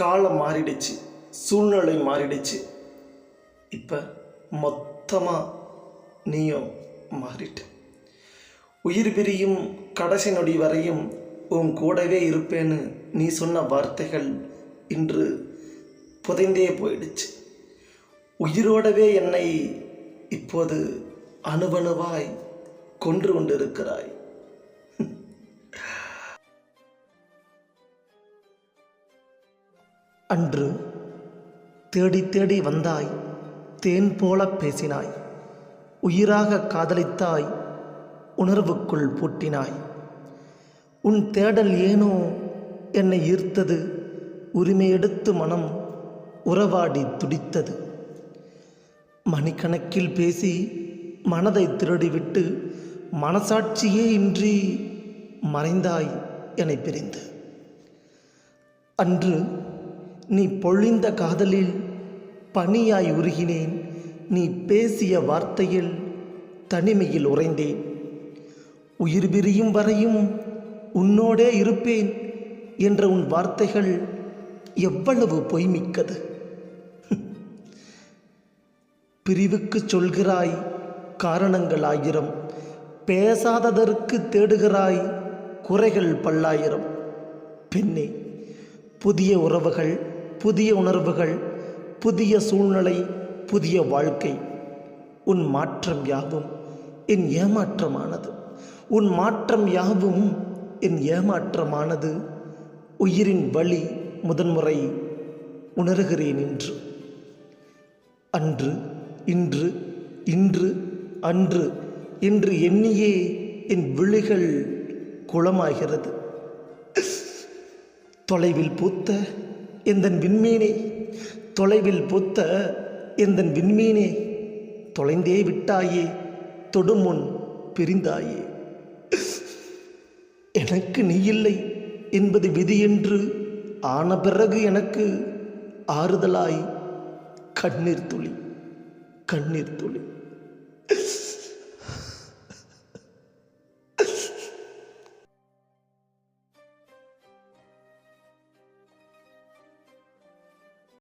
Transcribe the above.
காலம் மாறிடுச்சு சூழ்நிலை மாறிடுச்சு. இப்போ மொத்தமாக நீயும் மாறிட்ட. உயிர் பிரியும் கடைசி நொடி வரையும் உன் கூடவே இருப்பேன்னு நீ சொன்ன வார்த்தைகள் இன்று புதைந்தே போயிடுச்சு. உயிரோடவே என்னை இப்போது அணுவணுவாய் கொன்று கொண்டிருக்கிறாய். அன்று தேடி தேடி வந்தாய் தேன் போல பேசினாய் உயிராக காதலித்தாய் உணர்வுக்குள் பூட்டினாய். உன் தேடல் ஏனோ என்னை ஈர்த்தது உரிமையெடுத்து மனம் உறவாடி துடித்தது. மணிக்கணக்கில் பேசி மனதை திருடிவிட்டு மனசாட்சியே இன்றி மறைந்தாய் என்னை பிரிந்து. அன்று நீ பொழிந்த காதலில் பனியாய் உருகினேன். நீ பேசிய வார்த்தையில் தனிமையில் உறைந்தேன். உயிர் பிரியும் வரையும் உன்னோடே இருப்பேன் என்ற உன் வார்த்தைகள் எவ்வளவு பொய்மிக்கது. பிரிவுக்கு சொல்கிறாய் காரணங்கள் ஆயிரம் பேசாததற்கு தேடுகிறாய் குறைகள் பல்லாயிரம். பெண்ணே புதிய உறவுகள் புதிய உணர்வுகள் புதிய சூழ்நிலை புதிய வாழ்க்கை. உன் மாற்றம் யாவும் என் ஏமாற்றமானது. உன் மாற்றம் யாவும் என் ஏமாற்றமானது. உயிரின் வழி முதன்முறை உணர்கிறேன் என்று அன்று இன்று இன்று அன்று என்று எண்ணியே என் விழிகள் குளமாகிறது. தொலைவில் பூத்த எந்தன் விண்மீனே? தொலைவில் பொத்த எந்தன் விண்மீனே? தொலைந்தே விட்டாயே தொடுமுன் பிரிந்தாயே. எனக்கு நீ இல்லை என்பது விதி என்று ஆன பிறகு எனக்கு ஆறுதலாய் கண்ணீர் துளி கண்ணீர் துளி.